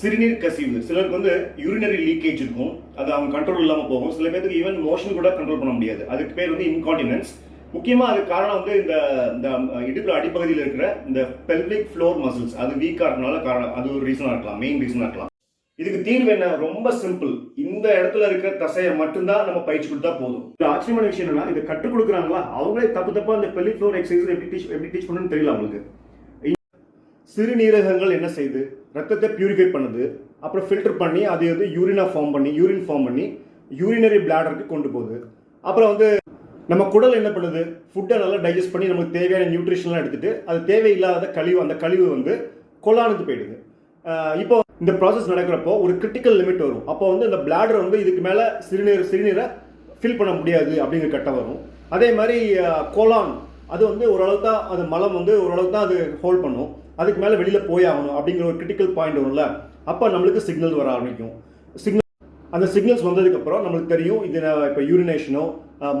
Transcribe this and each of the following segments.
சிறுநீர் கசிவு. சிலருக்கு வந்து யூரினரி லீக்கேஜ் இருக்கும். அது அவங்க கண்ட்ரோல் இல்லாமல் போகும். சில பேருக்கு ஈவன் மோஷன் கூட கண்ட்ரோல் பண்ண முடியாது. அதுக்கு பேர் வந்து இன்கான்டினன்ஸ் முக்கியமாக அதுக்கு காரணம் வந்து இந்த இந்த இடுப்பில் அடிப்பகுதியில் இருக்கிற இந்த பெல்விக் ஃப்ளோர் மசில்ஸ் அது வீக்காக இருக்கனால காரணம் அது ஒரு ரீசனாக இருக்கலாம். மெயின் ரீசனாக இருக்கலாம். இதுக்கு தீர்வு என்ன? ரொம்ப சிம்பிள் இந்த இடத்துல இருக்கிற தசையை மட்டும்தான் நம்ம பயிற்சி கொடுத்தா போதும். இந்த ஆச்சரியமான விஷயம் என்னன்னா இதை கற்றுக் கொடுக்குறாங்களா? அவங்களே தப்பு தப்பா அந்த பெல்லி ஃப்ளோர் எக்ஸசைஸ் எப்படி டீச் எப்படி டீச் பண்ணணும்னு தெரியல அவங்களுக்கு. சிறுநீரகங்கள் என்ன செய்யுது ரத்தத்தை பியூரிஃபை பண்ணுது அப்புறம் ஃபில்டர் பண்ணி அது வந்து யூரினாக ஃபார்ம் பண்ணி யூரின் ஃபார்ம் பண்ணி யூரினரி பிளாடருக்கு கொண்டு போகுது. அப்புறம் வந்து நம்ம குடல் என்ன பண்ணுது? ஃபுட்டை நல்லா டைஜஸ்ட் பண்ணி நமக்கு தேவையான நியூட்ரிஷன்லாம் எடுத்துகிட்டு அது தேவையில்லாத கழிவு அந்த கழிவு வந்து கொலானது போயிடுது. இப்போ இந்த ப்ராசஸ் நடக்கிறப்போ ஒரு கிரிட்டிக்கல் லிமிட் வரும். அப்போ வந்து இந்த பிளாடர் வந்து இதுக்கு மேலே சிறுநீர் சிறுநீரை ஃபில் பண்ண முடியாது அப்படிங்கிற கட்டம் வரும். அதே மாதிரி கோலான் அது வந்து ஓரளவுக்கு தான் அது மலம் வந்து ஓரளவுக்கு தான் அது ஹோல்ட் பண்ணும். அதுக்கு மேலே வெளியில் போய் ஆகணும் அப்படிங்கிற ஒரு கிரிட்டிக்கல் பாயிண்ட் வரும்ல அப்போ நம்மளுக்கு சிக்னல் வர ஆரம்பிக்கும். சிக்னல் அந்த சிக்னல்ஸ் வந்ததுக்கப்புறம் நம்மளுக்கு தெரியும் இது இப்போ யூரினேஷனோ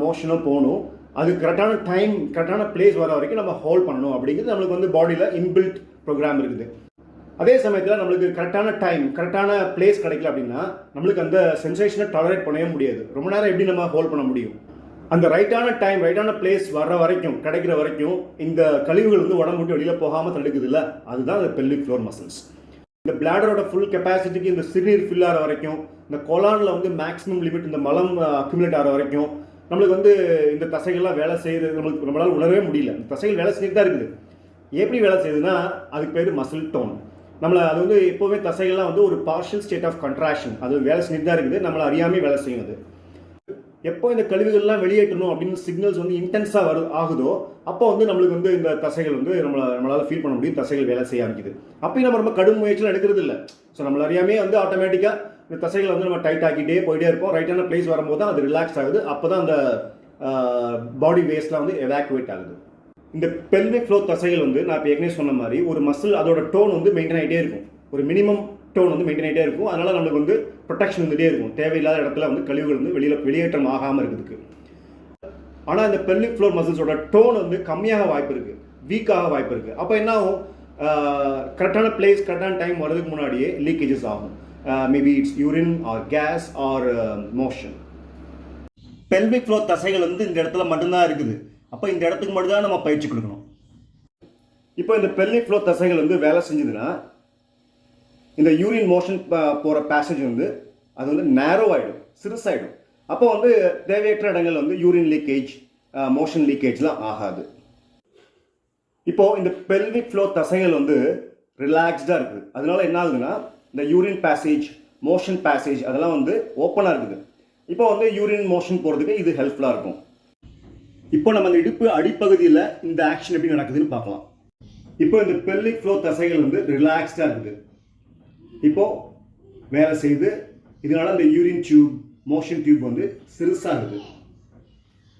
மோஷனோ போகணும். அது கரெக்டான டைம் கரெக்டான பிளேஸ் வர வரைக்கும் நம்ம ஹோல்ட் பண்ணணும் அப்படிங்கிறது நம்மளுக்கு வந்து பாடியில் இன்பில்ட் ப்ரோக்ராம் இருக்குது. அதே சமயத்தில் நம்மளுக்கு கரெக்டான டைம் கரெக்டான பிளேஸ் கிடைக்கல அப்படின்னா நம்மளுக்கு அந்த சென்சேஷனை டாலரேட் பண்ணவே முடியாது. ரொம்ப நேரம் எப்படி நம்ம ஹோல்ட் பண்ண முடியும்? அந்த ரைட்டான டைம் ரைட்டான பிளேஸ் வர்ற வரைக்கும் கிடைக்கிற வரைக்கும் இந்த கழிவுகள் வந்து உடம்பு விட்டு வெளியில் போகாமல் தடுக்குது இல்லை அதுதான் அந்த பெல்விக் ஃப்ளோர் மசில்ஸ் இந்த பிளாடரோட ஃபுல் கெப்பாசிட்டிக்கு இந்த சிறுநீர் ஃபில் ஆகிற வரைக்கும் இந்த கொலானில் வந்து மேக்ஸிமம் லிமிட் இந்த மலம் அக்யூமுலேட் ஆகிற வரைக்கும் நம்மளுக்கு வந்து இந்த தசைகள்லாம் வேலை செய்கிறது நம்மளுக்கு நம்மளால் உணரவே முடியல. இந்த தசைகள் வேலை செஞ்சுட்டு தான் இருக்குது. எப்படி வேலை செய்யுதுன்னா அதுக்கு பேர் மசில் டோன் நம்மளை அது வந்து எப்போவுமே தசைகள்லாம் வந்து ஒரு பார்ஷியல் ஸ்டேட் ஆஃப் கண்ட்ராக்ஷன் அது வேலை செஞ்சுட்டு தான் இருக்குது. நம்மளை அறியாமல் வேலை செய்யும் அது. எப்போ இந்த கழிவுகள்லாம் வெளியேற்றணும் அப்படின்னு சிக்னல்ஸ் வந்து இன்டென்ஸாக வரு ஆகுதோ அப்போ வந்து நம்மளுக்கு வந்து இந்த தசைகள் வந்து நம்மளை நம்மளால் ஃபீல் பண்ண முடியும் தசைகள் வேலை செய்ய ஆரம்பிக்குது. அப்பயும் நம்ம ரொம்ப கடும் முயற்சியில் எடுக்கிறது இல்லை. ஸோ நம்மள அறியாமே வந்து ஆட்டோமேட்டிக்காக இந்த தசைகளை வந்து நம்ம டைட் ஆக்கிட்டே போயிட்டே இருப்போம். ரைட்டான பிளேஸ் வரும்போது தான் அது ரிலாக்ஸ் ஆகுது. அப்போ தான் அந்த பாடி வேஸ்ட்லாம் வந்து எவாக்குவேட் ஆகுது. இந்த பெல்விக் ஃப்ளோ தசைகள் வந்து நான் இப்போ ஏற்கனவே சொன்ன மாதிரி ஒரு மசில் அதோட டோன் வந்து மெயின்டைன் ஆகிட்டே இருக்கும். ஒரு மினிமம் டோன் வந்து மெயின்டைன் ஆகிட்டே இருக்கும். அதனால் நம்மளுக்கு வந்து ப்ரொடெக்ஷன் வந்துட்டே இருக்கும். தேவையில்லாத இடத்துல வந்து கழிவுகள் வந்து வெளியில் வெளியேற்றம் ஆகாமல் இருக்கிறதுக்கு. ஆனால் இந்த பெல்விக் ஃப்ளோர் மசில்ஸோட டோன் வந்து கம்மியாக வாய்ப்பு இருக்குது வீக்காக வாய்ப்பு இருக்குது அப்போ என்ன ஆகும்? கரெக்டான பிளேஸ் கரெக்டான டைம் வர்றதுக்கு முன்னாடியே லீக்கேஜஸ் ஆகும். Maybe it's urine or gas or motion pelvic floor தசைகள் வந்து இந்த இடத்துல மட்டும்தான் இருக்குது. அப்போ இந்த இடத்துக்கு மட்டும்தான் நம்ம பயிற்சி கொடுக்கணும். இப்போ இந்த பெல்விக் ஃப்ளோர் தசைகள் வந்து வேலை செஞ்சதுன்னா இந்த யூரின் மோஷன் போகிற பேசேஜ் வந்து அது வந்து நேரோ ஆகிடும் சிறுசாயிடும். அப்போ வந்து தேவையற்ற இடங்கள் வந்து யூரின் லீக்கேஜ் மோஷன் லீக்கேஜ்லாம் ஆகாது. இப்போ இந்த பெல்விக் ஃப்ளோ தசைகள் வந்து ரிலாக்ஸ்டாக இருக்குது. அதனால என்ன ஆகுதுன்னா இந்த யூரின் பேசேஜ் மோஷன் பேசேஜ் அதெல்லாம் வந்து ஓப்பனாக இருக்குது. இப்போ வந்து யூரின் மோஷன் போகிறதுக்கு இது ஹெல்ப்ஃபுல்லாக இருக்கும். இப்போ நம்ம அந்த இடுப்பு அடிப்பகுதியில் இந்த ஆக்ஷன் எப்படி நடக்குதுன்னு பார்க்கலாம். இப்போ இந்த பெல்லிக் ஃப்ளோ தசைகள் வந்து ரிலாக்ஸ்டாக இருக்குது. இப்போ வேலை செய்து இதனால இந்த யூரின் டியூப் மோஷன் டியூப் வந்து சிறுசாகுது.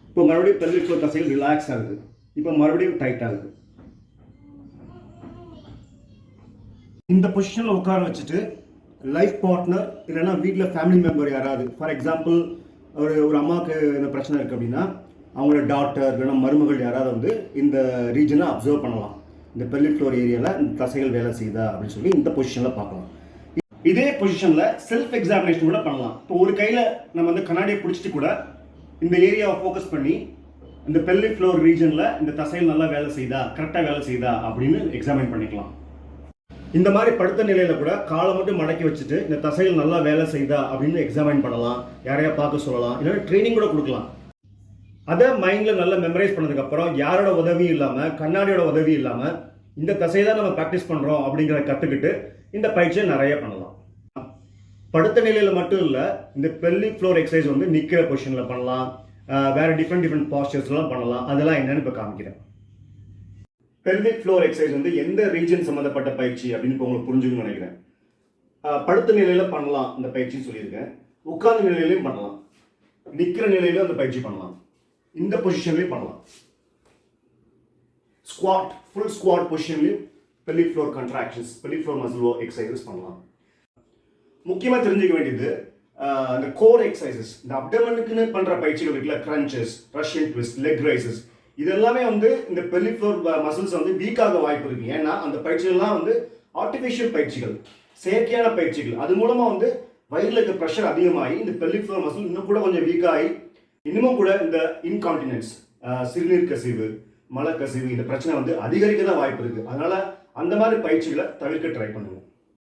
இப்போ மறுபடியும் பெல்விக் ஃப்ளோ தசைகள் ரிலாக்ஸ் ஆகுது. இப்போ மறுபடியும் டைட் ஆகுது. இந்த பொசிஷனில் உட்கார வச்சுட்டு லைஃப் பார்ட்னர் இல்லைன்னா வீட்டில் ஃபேமிலி மெம்பர் யாராவது ஃபார் எக்ஸாம்பிள் ஒரு ஒரு அம்மாவுக்கு இந்த பிரச்சனை இருக்குது அப்படின்னா அவங்களோட டாக்டர் இல்லைன்னா மருமகள் யாராவது வந்து இந்த ரீஜனை அப்சர்வ் பண்ணலாம். இந்த பெல்லி ஃப்ளோர் ஏரியாவில் இந்த தசைகள் வேலை செய்யுதா அப்படின்னு சொல்லி இந்த பொசிஷனில் பார்க்கலாம். இதே பொசிஷனில் செல்ஃப் எக்ஸாமினேஷன் கூட பண்ணலாம். இப்போ ஒரு கையில் நம்ம வந்து கண்ணாடியை பிடிச்சிட்டு கூட இந்த ஏரியாவை ஃபோக்கஸ் பண்ணி இந்த பெல்லி ஃப்ளோர் ரீஜனில் இந்த தசையில் நல்லா வேலை செய்தா கரெக்டாக வேலை செய்தா அப்படின்னு எக்ஸாமின் பண்ணிக்கலாம். இந்த மாதிரி படுத்த நிலையில கூட காலை மட்டும் மடக்கி வச்சுட்டு இந்த தசையில் நல்லா வேலை செய்தா அப்படின்னு எக்ஸாமின் பண்ணலாம். யாரையா பார்க்க சொல்லலாம். இல்லைன்னா ட்ரைனிங் கூட கொடுக்கலாம். அதை மைண்டில் நல்லா மெமரைஸ் பண்ணதுக்கப்புறம் யாரோட உதவியும் இல்லாமல் கண்ணாடியோட உதவி இல்லாமல் இந்த தசையை தான் நம்ம ப்ராக்டிஸ் பண்ணுறோம் அப்படிங்கிறத கற்றுக்கிட்டு இந்த பயிற்சியை நிறைய பண்ணலாம். படுத்த நிலையில் மட்டும் இல்லை இந்த பெல்லி ஃப்ளோர் எக்ஸசைஸ் வந்து நிற்கிற பொசிஷனில் பண்ணலாம். வேறு டிஃப்ரெண்ட் டிஃப்ரெண்ட் பாஸ்டர்ஸ்லாம் பண்ணலாம். அதெல்லாம் என்னென்னு இப்போ காமிக்கிறேன். பெல்விக் ஃப்ளோர் எக்ஸசைஸ் வந்து எந்த ரீஜன் சம்மந்தப்பட்ட பயிற்சி அப்படின்னு இப்போ உங்களுக்கு புரிஞ்சுக்கணும்னு நினைக்கிறேன். படுத்த நிலையில் பண்ணலாம் இந்த பயிற்சின்னு சொல்லியிருக்கேன். உட்கார்ந்த நிலையிலையும் பண்ணலாம். நிற்கிற நிலையிலும் அந்த பயிற்சி பண்ணலாம். இந்த பொசிஷன்லையும் பண்ணலாம். Squat full squat பொசிஷன்லையும் belly floor contractions belly floor muscle exercises பண்ணலாம். முக்கியமாக தெரிஞ்சுக்க வேண்டியது இந்த கோர் எக்ஸசைசஸ் இந்த அப்டமனுக்குன்னு பண்ணுற பயிற்சிகள் இருக்குல்ல crunches Russian twist leg raises இதெல்லாமே வந்து இந்த பெல்லி ஃப்ளோர் மசில்ஸ் வந்து வீக்காக வாய்ப்பு இருக்கு. ஏன்னா அந்த பயிற்சிகள்லாம் வந்து ஆர்டிஃபிஷியல் பயிற்சிகள் செயற்கையான பயிற்சிகள். அது மூலமாக வந்து வயிறில் இருக்க ப்ரெஷர் அதிகமாகி இந்த பெல்லிக் ஃப்ளோர் மசில் இன்னும் கூட கொஞ்சம் வீக்காகி இன்னமும் கூட இந்த இன்கான்டினன்ஸ் சிறுநீர் கசிவு மலக்கசிவு இந்த பிரச்சனை வந்து அதிகரிக்க தான் வாய்ப்பு இருக்குது அதனால அந்த மாதிரி பயிற்சிகளை தவிர்க்க ட்ரை பண்ணுவோம்.